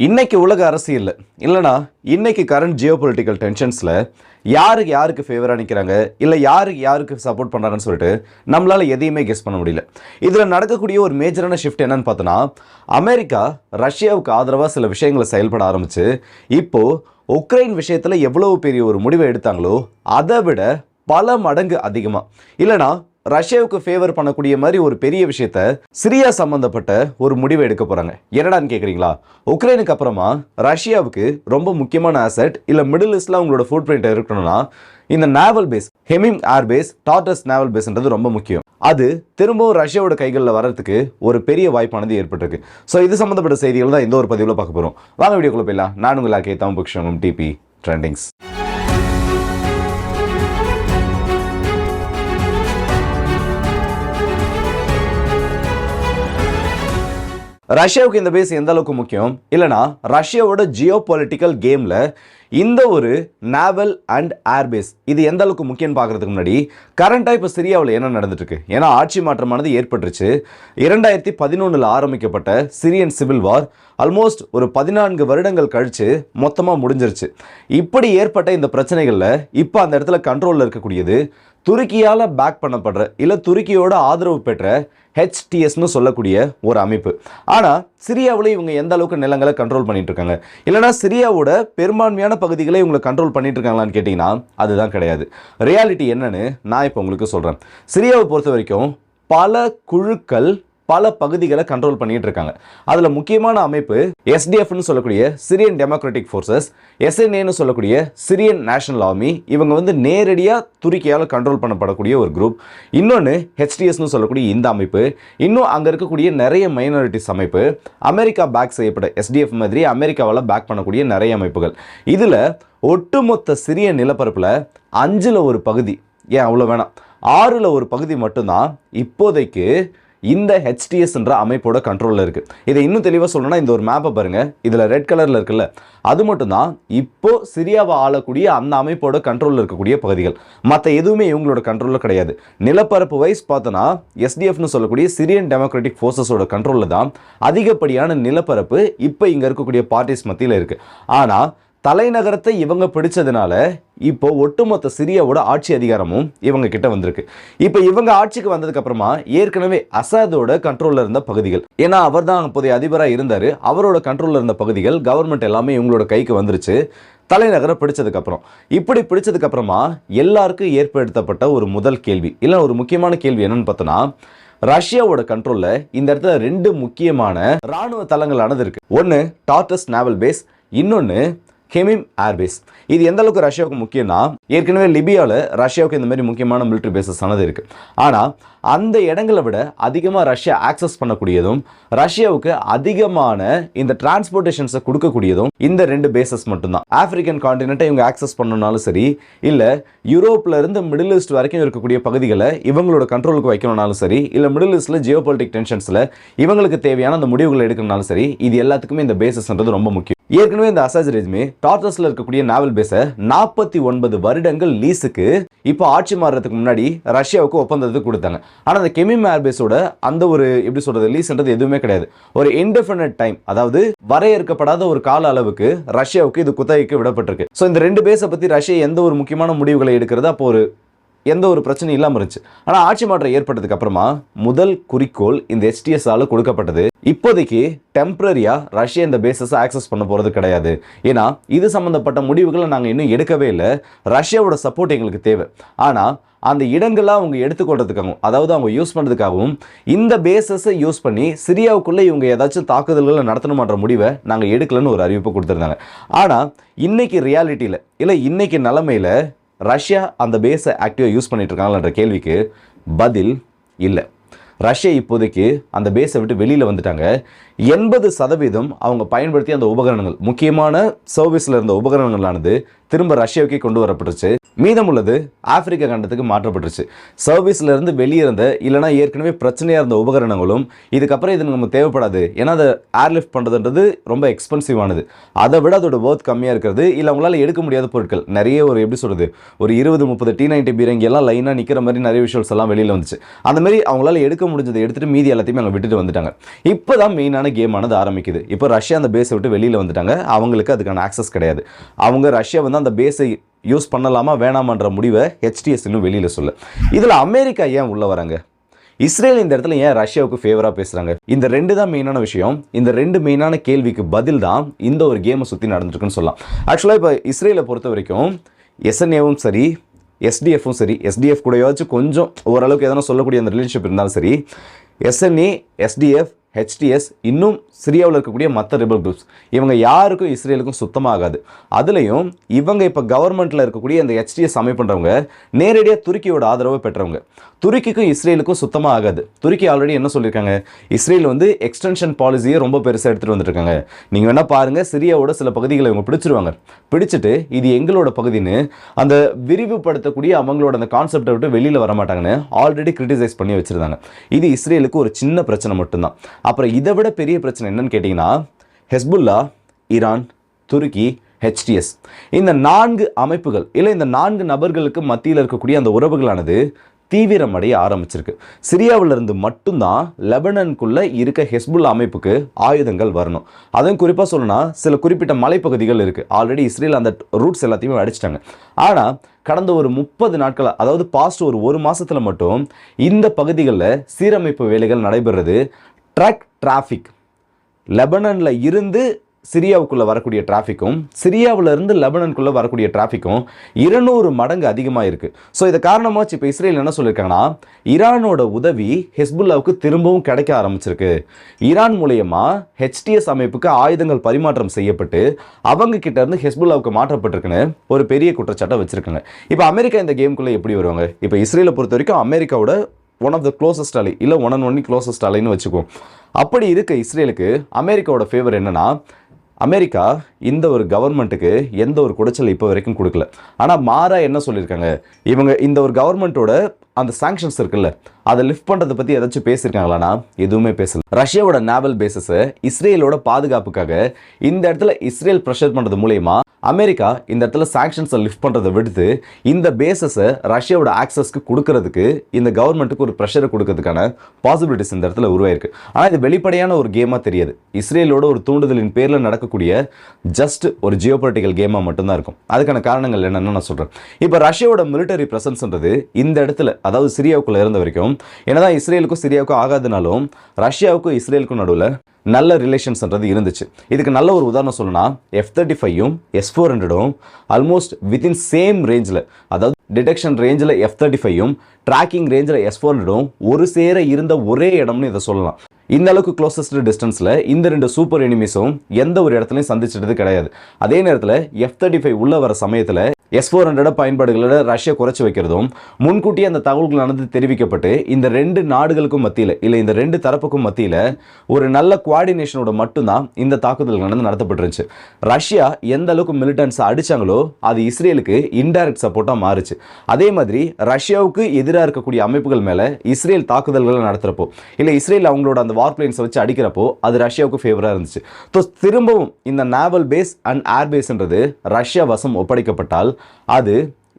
இன்னைக்கு உலக அரசியல் இல்லைனா இன்னைக்கு கரண்ட் ஜியோ பொலிட்டிக்கல் டென்ஷன்ஸில் யாருக்கு யாருக்கு ஃபேவராக நிற்கிறாங்க இல்லை யாருக்கு யாருக்கு சப்போர்ட் பண்ணுறாங்கன்னு சொல்லிட்டு நம்மளால் எதையுமே கெஸ் பண்ண முடியல. இதில் நடக்கக்கூடிய ஒரு மேஜரான ஷிஃப்ட் என்னன்னு பார்த்தோன்னா அமெரிக்கா ரஷ்யாவுக்கு ஆதரவாக சில விஷயங்களை செயல்பட ஆரம்பிச்சு இப்போது உக்ரைன் விஷயத்தில் எவ்வளவு பெரிய ஒரு முடிவை எடுத்தாங்களோ அதை விட பல மடங்கு அதிகமாக இல்லைனா ரஷ்யாவுக்கு ஃபேவர் பண்ணக்கூடிய மாதிரி ஒரு பெரிய விஷயத்த சிரியா சம்பந்தப்பட்ட ஒரு முடிவை எடுக்க போறாங்க. என்னடான்னு கேக்குறீங்களா? உக்ரைனுக்கு அப்புறமா ரஷ்யாவுக்கு ரொம்ப முக்கியமான அசெட் இல்ல மிடில் ஈஸ்ட்ல உங்களோட ஃபுட் பிரிண்ட் இருக்கணும்னா இந்த naval base Hmeimim air base Tartus naval பேஸ்ன்றது ரொம்ப முக்கியம். அது திரும்பவும் ரஷ்யாவோட கைகளில் வர்றதுக்கு ஒரு பெரிய வாய்ப்பானது ஏற்பட்டிருக்கு. ஸோ இது சம்மந்தப்பட்ட செய்திகள் தான் இந்த ஒரு பதிவில் பார்க்க போகிறோம் வாங்க வீடியோக்குள்ளே போயிடலாம். நான் உங்கள் ஆக்கே புக்ஷம் டிபி ட்ரெண்டிங்ஸ் ரஷ்யாவுக்கு இந்த பேஸ் எந்த அளவுக்கு முக்கியம்? இல்லைனா ரஷ்யாவோட ஜியோ பொலிட்டிக்கல் கேமில் இந்த ஒரு நேவல் அண்ட் ஏர்பேஸ் இது எந்த அளவுக்கு முக்கியம்னு பார்க்கறதுக்கு முன்னாடி கரண்ட்டாக இப்போ சிரியாவில் என்ன நடந்துட்டுருக்கு? ஏன்னா ஆட்சி மாற்றமானது ஏற்பட்டுருச்சு. இரண்டாயிரத்தி பதினொன்றில் ஆரம்பிக்கப்பட்ட சிரியன் சிவில் வார் ஆல்மோஸ்ட் ஒரு பதினான்கு வருடங்கள் கழிச்சு மொத்தமாக முடிஞ்சிருச்சு. இப்படி ஏற்பட்ட இந்த பிரச்சனைகளில் இப்போ அந்த இடத்துல கண்ட்ரோலில் இருக்கக்கூடியது துருக்கியால் பேக் பண்ணப்படுற இல்லை துருக்கியோட ஆதரவு பெற்ற ஹெச்டிஎஸ்னு சொல்லக்கூடிய ஒரு அமைப்பு. ஆனால் சிரியாவில் இவங்க எந்த அளவுக்கு நிலங்களை கண்ட்ரோல் பண்ணிட்டு இருக்காங்க? இல்லைனா சிரியாவோட பெரும்பான்மையான பகுதிகளை இவங்களை கண்ட்ரோல் பண்ணிட்டு இருக்காங்களான்னு கேட்டிங்கன்னா அதுதான் கிடையாது. ரியாலிட்டி என்னன்னு நான் இப்போ உங்களுக்கு சொல்கிறேன் சிரியாவை பொறுத்த வரைக்கும் பல குழுக்கள் பல பகுதிகளை கண்ட்ரோல் பண்ணிட்டு இருக்காங்க. அதில் முக்கியமான அமைப்பு எஸ்டிஎஃப்னு சொல்லக்கூடிய சிரியன் டெமோக்ராட்டிக் ஃபோர்ஸஸ் எஸ்என்ஏன்னு சொல்லக்கூடிய சிரியன் நேஷனல் ஆர்மி இவங்க வந்து நேரடியாக துருக்கியால் கண்ட்ரோல் பண்ணப்படக்கூடிய ஒரு குரூப் இன்னொன்று ஹெச்டிஎஸ்னு சொல்லக்கூடிய இந்த அமைப்பு. இன்னும் அங்கே இருக்கக்கூடிய நிறைய மைனாரிட்டிஸ் அமைப்பு. அமெரிக்கா பேக் செய்யப்பட்ட எஸ்டிஎஃப் மாதிரி அமெரிக்காவால் பேக் பண்ணக்கூடிய நிறைய அமைப்புகள். இதில் ஒட்டுமொத்த சிறிய நிலப்பரப்பில் அஞ்சில் ஒரு பகுதி. ஏன் அவ்வளோ வேணாம். ஆறில் ஒரு பகுதி மட்டும்தான் இப்போதைக்கு இந்த ஹெச்டிஎஸ்ன்ற அமைப்போட கண்ட்ரோலில் இருக்குது இதை இன்னும் தெளிவாக சொல்லணும்னா இந்த ஒரு மேப்பை பாருங்கள் இதில் ரெட் கலரில் இருக்குல்ல. அது மட்டும்தான் இப்போது சிரியாவை ஆளக்கூடிய அந்த அமைப்போட கண்ட்ரோலில் இருக்கக்கூடிய பகுதிகள். மற்ற எதுவுமே இவங்களோட கண்ட்ரோலில் கிடையாது. நிலப்பரப்பு வைஸ் பார்த்தோன்னா எஸ்டிஎஃப்னு சொல்லக்கூடிய சிரியன் டெமோக்ராட்டிக் ஃபோர்ஸஸோட கண்ட்ரோலில் தான் அதிகப்படியான நிலப்பரப்பு இப்போ இங்கே இருக்கக்கூடிய பார்ட்டிஸ் மத்தியில் இருக்குது ஆனால் தலைநகரத்தை இவங்க பிடிச்சதுனால இப்போ ஒட்டுமொத்த சிரியாவோட ஆட்சி அதிகாரமும் இவங்க கிட்ட வந்திருக்கு. இப்போ இவங்க ஆட்சிக்கு வந்ததுக்கு அப்புறமா ஏற்கனவே அசாதோட கண்ட்ரோல்ல இருந்த பகுதிகள் ஏன்னா அவர் தான் அப்போதைய அதிபராக இருந்தார் அவரோட கண்ட்ரோல்ல இருந்த பகுதிகள் கவர்மெண்ட் எல்லாமே இவங்களோட கைக்கு வந்துருச்சு தலைநகரை பிடிச்சதுக்கப்புறம் இப்படி பிடிச்சதுக்கப்புறமா எல்லாருக்கும் ஏற்படுத்தப்பட்ட ஒரு முதல் கேள்வி இல்லை ஒரு முக்கியமான கேள்வி என்னன்னு பார்த்தோன்னா ரஷ்யாவோட கண்ட்ரோலில் இந்த இடத்துல ரெண்டு முக்கியமான ராணுவ தளங்களானது இருக்குது ஒன்று டாட்டஸ் நேவல் பேஸ் இன்னொன்று ஹெமிம் ஏர்பேஸ் இது எந்த அளவுக்கு ரஷ்யாவுக்கு முக்கியம்னா ஏற்கனவே லிபியாவில் ரஷ்யாவுக்கு இந்த மாதிரி முக்கியமான மிலிட்ரி பேசஸ் ஆனது இருக்குது ஆனால் அந்த இடங்களை விட அதிகமாக ரஷ்யா ஆக்சஸ் பண்ணக்கூடியதும் ரஷ்யாவுக்கு அதிகமான இந்த டிரான்ஸ்போர்ட்டேஷன்ஸை கொடுக்கக்கூடியதும் இந்த ரெண்டு பேசஸ் மட்டும்தான். ஆப்பிரிக்கன் காண்டினெண்ட்டை இவங்க ஆக்சஸ் பண்ணணும்னாலும் சரி இல்லை யூரோப்பில் இருந்து மிடில் ஈஸ்ட் வரைக்கும் இருக்கக்கூடிய பகுதிகளை இவங்களோட கண்ட்ரோலுக்கு வைக்கணும்னாலும் சரி இல்லை மிடில் ஈஸ்டில் ஜியோ பொலிட்டிக் டென்ஷன்ஸில் இவங்களுக்கு தேவையான அந்த முடிவுகளை எடுக்கணும்னாலும் சரி இது எல்லாத்துக்குமே இந்த பேசஸ்ன்றது ரொம்ப முக்கியம். ஏற்கனவே இந்த அசாஜ் ரெஜ்மே டாட்டஸ்ல இருக்கக்கூடிய நாவல் பேஸை நாற்பத்தி ஒன்பது வருடங்கள் லீஸுக்கு இப்போ ஆட்சி மாறுறதுக்கு முன்னாடி ரஷ்யாவுக்கு ஒப்பந்தத்துக்கு கொடுத்தாங்க. ஆனால் அந்த கெமிம் ஏர்பேஸோட அந்த ஒரு எப்படி சொல்றது லீஸ்ன்றது எதுவுமே கிடையாது. ஒரு இன்டெஃபினட் டைம் அதாவது வரையறுக்கப்படாத ஒரு கால அளவுக்கு ரஷ்யாவுக்கு இது குத்தகைக்கு விடப்பட்டிருக்கு. ஸோ இந்த ரெண்டு பேஸை பற்றி ரஷ்யா எந்த ஒரு முக்கியமான முடிவுகளை எடுக்கிறது? அப்போ ஒரு எந்த ஒரு பிரச்சனையும் இல்லாமல் இருந்துச்சு. ஆனால் ஆட்சி மாற்றம் ஏற்பட்டதுக்கு அப்புறமா முதல் குறிக்கோள் இந்த HTS கொடுக்கப்பட்டது. இப்போதைக்கு டெம்பரரியாக ரஷ்யா இந்த பேசஸை ஆக்சஸ் பண்ண போகிறது கிடையாது. ஏன்னா இது சம்மந்தப்பட்ட முடிவுகளை நாங்கள் இன்னும் எடுக்கவே இல்லை. ரஷ்யாவோட சப்போர்ட் எங்களுக்கு தேவை. ஆனால் அந்த இடங்களாக அவங்க எடுத்துக்கொள்றதுக்காகவும் அதாவது அவங்க யூஸ் பண்ணுறதுக்காகவும் இந்த பேசஸை யூஸ் பண்ணி சிரியாவுக்குள்ளே இவங்க ஏதாச்சும் தாக்குதல்களை நடத்தணுமான்ற முடிவை நாங்கள் எடுக்கலன்னு ஒரு அறிவிப்பு கொடுத்துருந்தாங்க. ஆனால் இன்றைக்கி ரியாலிட்டியில் இல்லை இன்றைக்கி நிலமையில் ரஷ்யா அந்த பேஸை ஆக்டிவாக யூஸ் பண்ணிட்டு இருக்காங்களான்ற கேள்விக்கு பதில் இல்லை. ரஷ்யா இப்போதைக்கு அந்த பேஸை விட்டு வெளியில் வந்துட்டாங்க. எண்பது சதவீதம் அவங்க பயன்படுத்திய அந்த உபகரணங்கள் முக்கியமான சர்வீஸில் இருந்த உபகரணங்களானது திரும்ப ரஷ்யாவுக்கே கொண்டு வரப்பட்டுருச்சு. மீதம் உள்ளது ஆப்பிரிக்க கண்டத்துக்கு மாற்றப்பட்டுருச்சு. சர்வீஸில் இருந்து வெளியே இருந்த இல்லைனா ஏற்கனவே பிரச்சனையாக இருந்த உபகரணங்களும் இதுக்கப்புறம் இது நமக்கு தேவைப்படாது. ஏன்னா அதை ஏர்லிஃப்ட் பண்ணுறதுன்றது ரொம்ப எக்ஸ்பென்சிவானது அதை விட அதோட ஒர்த் கம்மியாக இருக்கிறது. இல்லை அவங்களால எடுக்க முடியாத பொருட்கள். நிறைய ஒரு எப்படி சொல்கிறது ஒரு இருபது முப்பது டி நைன்டி பீரங்கி எல்லாம் லைனாக நிற்கிற மாதிரி நிறைய விஷயம்ஸ் எல்லாம் வெளியில் வந்துச்சு. அந்த மாதிரி அவங்களால எடுக்க முடிஞ்சதை எடுத்துட்டு மீதி எல்லாத்தையுமே அவங்க விட்டுட்டு வந்துட்டாங்க. இப்போ தான் மெயினான கேம் கேமானது ஆரம்பிக்குது. இப்போ ரஷ்யா அந்த பேஸை விட்டு வெளியில் வந்துட்டாங்க. அவங்களுக்கு அதுக்கான ஆக்சஸ் கிடையாது. அவங்க ரஷ்யா வந்து அந்த பேஸை யூஸ் பண்ணலாமா வேணாமான்ற முடிவை ஹெச்டிஎஸ் இன்னும் வெளியில் சொல்ல. இதில் அமெரிக்கா ஏன் உள்ளே வராங்க? இஸ்ரேல் இந்த இடத்துல ஏன் ரஷ்யாவுக்கு ஃபேவராக பேசுகிறாங்க இந்த ரெண்டு தான் மெயினான விஷயம். இந்த ரெண்டு மெயினான கேள்விக்கு பதில் தான் இந்த ஒரு கேமை சுற்றி நடந்திருக்குன்னு சொல்லலாம். ஆக்சுவலாக இப்போ இஸ்ரேலை பொறுத்த வரைக்கும் எஸ்என்ஏவும் சரி எஸ்டிஎஃப்பும் சரி எஸ்டிஎஃப் கூடயாச்சும் கொஞ்சம் ஓரளவுக்கு எதனா சொல்லக்கூடிய அந்த ரிலேஷன்ஷிப் இருந்தாலும் சரி எஸ்என்ஏ எஸ்டிஎஃப் ஹெச்டிஎஸ் இன்னும் சிரியாவில் இருக்கக்கூடிய மற்ற ரிபல் குரூப்ஸ் இவங்க யாருக்கும் இஸ்ரேலுக்கும் சுத்தமாகாது. அதுலேயும் இவங்க இப்போ கவர்மெண்ட்டில் இருக்கக்கூடிய அந்த ஹெச்டிஎஸ் அமைப்புன்றவங்க நேரடியாக துருக்கியோட ஆதரவை பெற்றவங்க. துருக்கிக்கும் இஸ்ரேலுக்கும் சுத்தமாக ஆகாது துருக்கி ஆல்ரெடி என்ன சொல்லியிருக்காங்க? இஸ்ரேல் வந்து எக்ஸ்டென்ஷன் பாலிசியை ரொம்ப பெருசாக எடுத்துகிட்டு வந்துருக்காங்க. நீங்கள் வேணால் பாருங்கள் சிரியாவோட சில பகுதிகளை இவங்க பிடிச்சிருவாங்க. பிடிச்சிட்டு இது எங்களோட பகுதின்னு அந்த விரிவுபடுத்தக்கூடிய அவங்களோட அந்த கான்செப்டை விட்டு வெளியில் வர மாட்டாங்கன்னு ஆல்ரெடி கிரிட்டிசைஸ் பண்ணி வச்சுருந்தாங்க. இது இஸ்ரேலுக்கு ஒரு சின்ன பிரச்சனை மட்டும்தான். அப்புறம் இதை விட பெரிய பிரச்சனை என்னன்னு கேட்டிங்கன்னா ஹெஸ்புல்லா ஈரான் துருக்கி ஹெச்டிஎஸ். இந்த நான்கு அமைப்புகள் இல்லை இந்த நான்கு நபர்களுக்கு மத்தியில் இருக்கக்கூடிய அந்த உறவுகளானது தீவிரமடைய ஆரம்பிச்சிருக்கு. சிரியாவில் இருந்து மட்டும்தான் லெபனனுக்குள்ள இருக்க ஹெஸ்புல்லா அமைப்புக்கு ஆயுதங்கள் வரணும். அதுவும் குறிப்பாக சொல்லணும்னா சில குறிப்பிட்ட மலைப்பகுதிகள் இருக்குது ஆல்ரெடி இஸ்ரேல் அந்த ரூட்ஸ் எல்லாத்தையுமே அடிச்சிட்டாங்க. ஆனால் கடந்த ஒரு முப்பது நாட்கள் அதாவது பாஸ்ட் ஒரு ஒரு மாதத்தில் மட்டும் இந்த பகுதிகளில் சீரமைப்பு வேலைகள் நடைபெறுறது ட்ரக் டிராஃபிக் லெபனனில் இருந்து சிரியாவுக்குள்ளே வரக்கூடிய டிராஃபிக்கும் சிரியாவுல இருந்து லெபனனுக்குள்ளே வரக்கூடிய டிராஃபிக்கும் இருநூறு மடங்கு அதிகமாக இருக்குது ஸோ இதை காரணமாக வச்சு இப்போ இஸ்ரேல் என்ன சொல்லியிருக்காங்கன்னா ஈரானோட உதவி ஹெஸ்புல்லாவுக்கு திரும்பவும் கிடைக்க ஆரம்பிச்சிருக்கு. ஈரான் மூலயமா ஹெச்டிஎஸ் அமைப்புக்கு ஆயுதங்கள் பரிமாற்றம் செய்யப்பட்டு அவங்க கிட்ட இருந்து ஹெஸ்புல்லாவுக்கு மாற்றப்பட்டிருக்குன்னு ஒரு பெரிய குற்றச்சாட்டை வச்சுருக்காங்க. இப்போ அமெரிக்கா இந்த கேமுக்குள்ளே எப்படி வருவாங்க? இப்போ இஸ்ரேலை பொறுத்த வரைக்கும் அமெரிக்காவோட one of the closest ally இல்லை ஒன் அண்ட் ஒன்லி க்ளோசஸ்ட் அலைன்னு வச்சுக்குவோம் அப்படி இருக்க இஸ்ரேலுக்கு அமெரிக்காவோட ஃபேவர் என்னன்னா அமெரிக்கா இந்த ஒரு கவர்மெண்ட்டுக்கு எந்த ஒரு குடைச்சல் இப்போ வரைக்கும் கொடுக்கல. ஆனால் மாறா என்ன சொல்லியிருக்காங்க? இவங்க இந்த ஒரு கவர்மெண்ட்டோட அந்த சாங்ஷன்ஸ் இருக்குல்ல அதை லிஃப்ட் பண்ணுறதை பற்றி ஏதாச்சும் பேசியிருக்காங்களான்னா எதுவுமே பேசல. ரஷ்யாவோட நேவல் பேசஸை இஸ்ரேலோட பாதுகாப்புக்காக இந்த இடத்துல இஸ்ரேல் ப்ரெஷர் பண்ணுறது மூலயமா அமெரிக்கா இந்த இடத்துல சாங்ஷன்ஸை லிஃப்ட் பண்ணுறதை விடுத்து இந்த பேசஸை ரஷ்யாவோட ஆக்சஸ்க்கு கொடுக்கறதுக்கு இந்த கவர்மெண்ட்டுக்கு ஒரு ப்ரெஷரை கொடுக்கறதுக்கான பாசிபிலிட்டிஸ் இந்த இடத்துல உருவாயிருக்கு. ஆனால் இது வெளிப்படையான ஒரு கேமாக தெரியாது. இஸ்ரேலோட ஒரு தூண்டுதலின் பேரில் நடக்கக்கூடிய ஜஸ்ட் ஒரு ஜியோபொலிட்டிக்கல் கேமாக மட்டும்தான் இருக்கும். அதுக்கான காரணங்கள் என்னென்னு நான் சொல்கிறேன் இப்போ ரஷ்யாவோட மிலிட்டரி ப்ரெசன்ஸ்ன்றது இந்த இடத்துல அதாவது சிரியாவுக்குள்ள இருந்த வரைக்கும் என்னதான் இஸ்ரேலுக்கும் சிரியாவுக்கும் ஆகாதுனாலும் ரஷ்யாவுக்கும் இஸ்ரேலுக்கும் நடுவில் நல்ல ரிலேஷன்ஸ்ன்றது இருந்துச்சு. இதுக்கு நல்ல ஒரு உதாரணம் சொல்லணும்னா எஃப் தேர்ட்டி ஃபைவும் எஸ் ஃபோர் ஹண்ட்ரடும் ஆல்மோஸ்ட் வித்தின் சேம் ரேஞ்சில் அதாவது டிடெக்ஷன் ரேஞ்சில் எஃப் தேர்ட்டி ஃபைவும் ட்ராக்கிங் ரேஞ்சில் எஸ் ஃபோர் ஹண்ட்ரடும் ஒரு சேர இருந்த ஒரே இடம்னு இதை சொல்லலாம். இந்த அளவுக்கு க்ளோசஸ்ட் டிஸ்டன்ஸில் இந்த ரெண்டு சூப்பர் எனிமீஸும் எந்த ஒரு இடத்துலையும் சந்திச்சிட்டது கிடையாது. அதே நேரத்தில் எஃப் தேர்ட்டி ஃபைவ் உள்ள வர சமயத்தில் எஸ் ஃபோர் ஹண்ட்ரட் பயன்பாடுகளோட ரஷ்யா குறைச்சி வைக்கிறதும் முன்கூட்டியே அந்த தகவல்களானது தெரிவிக்கப்பட்டு இந்த ரெண்டு நாடுகளுக்கும் மத்தியில் இல்லை இந்த ரெண்டு தரப்புக்கும் மத்தியில் ஒரு நல்ல குவாடினேஷனோட மட்டும்தான் இந்த தாக்குதல்களானது நடத்தப்பட்டுருந்துச்சு. ரஷ்யா எந்த அளவுக்கு மிலிட்டன்ஸ் அடிச்சாங்களோ அது இஸ்ரேலுக்கு இன்டைரக்ட் சப்போர்ட்டாக மாறுச்சு. அதே மாதிரி ரஷ்யாவுக்கு எதிராக இருக்கக்கூடிய அமைப்புகள் மேலே இஸ்ரேல் தாக்குதல்களை நடத்துகிறப்போ இல்லை இஸ்ரேல் அவங்களோட அந்த வார் பிளேன்ஸை வச்சு அடிக்கிறப்போ அது ரஷ்யாவுக்கு ஃபேவராக இருந்துச்சு. ஸோ திரும்பவும் இந்த நேவல் பேஸ் அண்ட் ஏர் பேஸ்ன்றது ரஷ்யா வசம் ஒப்படைக்கப்பட்டால் அது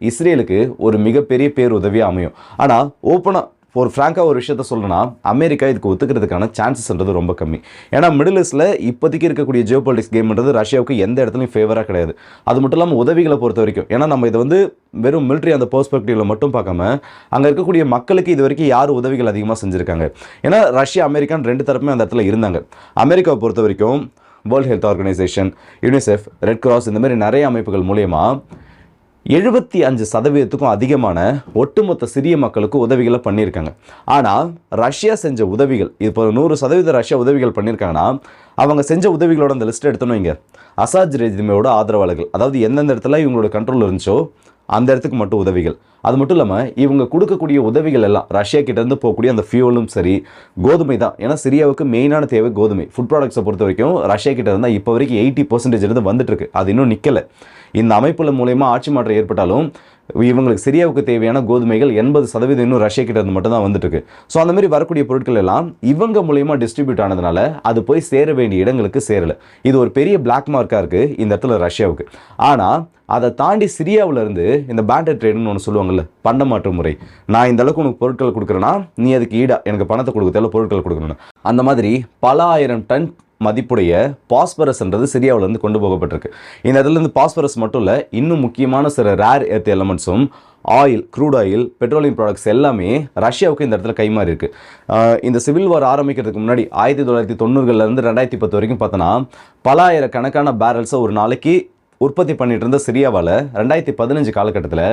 இஸ்ரேலுக்கு ஒரு மிகப்பெரிய பேருதவியாக அமையும். ஆனால் ஓப்பனாக ஒரு ஃப்ராங்காக ஒரு விஷயத்த சொல்லணும்னா அமெரிக்கா இதுக்கு ஒத்துக்கிறதுக்கான சான்சஸ்ன்றது ரொம்ப கம்மி. ஏன்னா மிடில் ஈஸ்டில் இப்போதைக்கு இருக்கக்கூடிய ஜியோ பாலிட்டிக்ஸ் கேம்ன்றது ரஷ்யாவுக்கு எந்த இடத்துலையும் ஃபேவராக கிடையாது. அது மட்டும் இல்லாமல் உதவிகளை பொறுத்த வரைக்கும். ஏன்னா நம்ம இதை வந்து வெறும் மிலிட்ரி அந்த பெர்ஸ்பெக்டிவில் மட்டும் பார்க்காம அங்கே இருக்கக்கூடிய மக்களுக்கு இது வரைக்கும் யார் உதவிகள் அதிகமாக செஞ்சுருக்காங்க? ஏன்னா ரஷ்யா அமெரிக்கான் ரெண்டு தரப்புமே அந்த இடத்துல இருந்தாங்க. அமெரிக்காவை பொறுத்த வரைக்கும் World Health Organisation UNICEF Red Cross இந்த மாதிரி நிறைய அமைப்புகள் மூலயமா எழுபத்தி அஞ்சு சதவீதத்துக்கும் அதிகமான ஒட்டுமொத்த சிறிய மக்களுக்கு உதவிகளை பண்ணியிருக்காங்க. ஆனால் ரஷ்யா செஞ்ச உதவிகள் இப்போ நூறு சதவீத ரஷ்யா உதவிகள் பண்ணியிருக்காங்கன்னா அவங்க செஞ்ச உதவிகளோட அந்த லிஸ்ட் எடுத்தணும் இங்கே அசாஜ் ரெஜிமையோட ஆதரவாளர்கள் அதாவது எந்தெந்த இடத்துல இவங்களோட கண்ட்ரோல் இருந்துச்சோ அந்த இடத்துக்கு மட்டும் உதவிகள். அது மட்டும் இல்லாமல் இவங்க கொடுக்கக்கூடிய உதவிகள் எல்லாம் ரஷ்யா கிட்டேருந்து போகக்கூடிய அந்த ஃபியூலும் சரி கோதுமை தான். ஏன்னா சிரியாவுக்கு மெயினான தேவை கோதுமை. ஃபுட் ப்ராடக்ட்ஸை பொறுத்த வரைக்கும் ரஷ்யா கிட்ட இருந்தால் இப்போ வரைக்கும் எயிட்டி பர்சன்டேஜ் இருந்து வந்துட்டுருக்கு அது இன்னும் நிற்கலை இந்த அமைப்புல மூலயமா ஆட்சி மாற்றம் ஏற்பட்டாலும் இவங்களுக்கு சிரியாவுக்கு தேவையான கோதுமைகள் எண்பது சதவீதம் இன்னும் ரஷ்யா கிட்ட இருந்து மட்டும் தான் வந்துட்டு இருக்கு ஸோ அந்த மாதிரி வரக்கூடிய பொருட்கள் எல்லாம் இவங்க மூலயமா டிஸ்ட்ரிபியூட் ஆனதுனால அது போய் சேர வேண்டிய இடங்களுக்கு சேரல. இது ஒரு பெரிய பிளாக் மார்க்காக இருக்கு இந்த இடத்துல ரஷ்யாவுக்கு. ஆனால் அதை தாண்டி சிரியாவிலேருந்து இந்த பேண்டர் ட்ரேடுன்னு ஒன்று சொல்லுவாங்கல்ல பண்டமாற்று முறை. நான் இந்த அளவுக்கு உனக்கு பொருட்கள் கொடுக்குறேன்னா நீ அதுக்கு ஈடா எனக்கு பணத்தை கொடுக்க தேவை பொருட்கள் கொடுக்கணும் அந்த மாதிரி பல ஆயிரம் டன் மதிப்புடைய பாஸ்பரஸ்ன்றது சிரியாவிலேருந்து கொண்டு போகப்பட்டிருக்கு. இந்த இடத்துலேருந்து பாஸ்பரஸ் மட்டும் இல்லை இன்னும் முக்கியமான சில rare earth எலமெண்ட்ஸும் oil crude oil petroleum products எல்லாமே ரஷ்யாவுக்கு இந்த இடத்துல கைமாறி இருக்கு. இந்த சிவில் வார் ஆரம்பிக்கிறதுக்கு முன்னாடி ஆயிரத்தி தொள்ளாயிரத்தி தொண்ணூறுகள்லேருந்து ரெண்டாயிரத்தி பத்து வரைக்கும் பார்த்தோன்னா பல ஆயிரக்கணக்கான பேரல்ஸை ஒரு நாளைக்கு உற்பத்தி பண்ணிட்டு இருந்த சிரியாவால் ரெண்டாயிரத்தி பதினஞ்சு காலகட்டத்தில்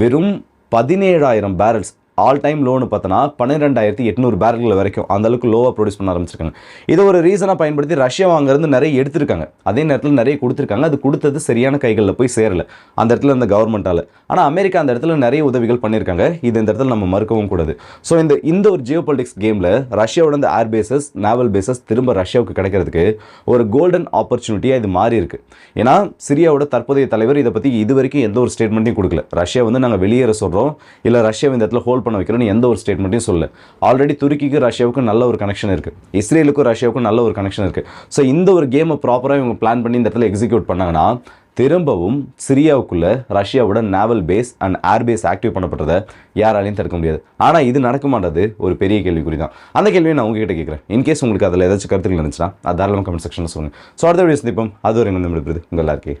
வெறும் பதினேழாயிரம் பேரல்ஸ் ஆல் டைம் லோனு பார்த்தோன்னா பன்னிரெண்டாயிரத்தி எட்நூறு பேரல்கள் வரைக்கும் அந்தளவுக்கு லோவாக ப்ரொடியூஸ் பண்ண ஆரம்பிச்சிருக்காங்க. இதை ஒரு ரீசனாக பயன்படுத்தி ரஷ்யா வாங்குறது நிறைய எடுத்திருக்காங்க. அதே நேரத்தில் நிறைய கொடுத்துருக்காங்க. அது கொடுத்தது சரியான கைகளில் போய் சேரல. அந்த இடத்துல இந்த கவர்மெண்ட்டால் ஆனால் அமெரிக்கா அந்த இடத்துல நிறைய உதவிகள் பண்ணியிருக்காங்க. இது இந்த இடத்துல நம்ம மறுக்கவும் கூடாது. ஸோ இந்த இந்த ஒரு ஜியோ பாலிட்டிக்ஸ் கேமில் ரஷ்யாவோட இந்த ஏர் பேசஸ் நேவல் பேசஸ் திரும்ப ரஷ்யாவுக்கு கிடைக்கிறதுக்கு ஒரு கோல்டன் ஆப்பர்ச்சுனிட்டியாக இது மாறி இருக்கு ஏன்னா சிரியாவோட தற்போதைய தலைவர் இதை பற்றி இது வரைக்கும் எந்த ஒரு ஸ்டேட்மெண்ட்டையும் கொடுக்கல. ரஷ்யா வந்து நாங்கள் வெளியேற சொல்கிறோம் இல்லை ரஷ்யா இந்த இடத்துல ஹோல்ட் பண்ண வைக்கிறோன்னு எந்த ஒரு ஸ்டேட்மெண்ட்டையும் சொல்லல. ஆல்ரெடி துருக்கிக்கு ரஷ்யாவுக்கும் நல்ல ஒரு கனெக்ஷன் இருக்குது இஸ்ரேலுக்கும் ரஷ்யாவுக்கும் நல்ல ஒரு கனெக்ஷன் இருக்குது ஸோ இந்த ஒரு கேமை ப்ராப்பராக இவங்க பிளான் பண்ணி இந்த இடத்துல எக்ஸிக்யூட் பண்ணாங்கன்னா திரும்பவும் சிரியாவுக்குள்ள ரஷ்யாவோட naval base and air base active பண்ணப்பட்டதை யாராலையும் தடுக்க முடியாது. ஆனால் இது நடக்குமான்றது ஒரு பெரிய கேள்விக்குறி தான் அந்த கேள்வியை நான் உங்ககிட்ட கேட்குறேன். இன்கேஸ் உங்களுக்கு அதில் ஏதாச்சும் கருத்துக்கள் இருந்துச்சுன்னா அது தாராளமாக கமெண்ட் செக்ஷனில் சொல்லுங்கள் ஸோ அடுத்த வீடியோ சந்திப்போம். அது ஒரு என்ன உங்கள் எல்லாருக்கே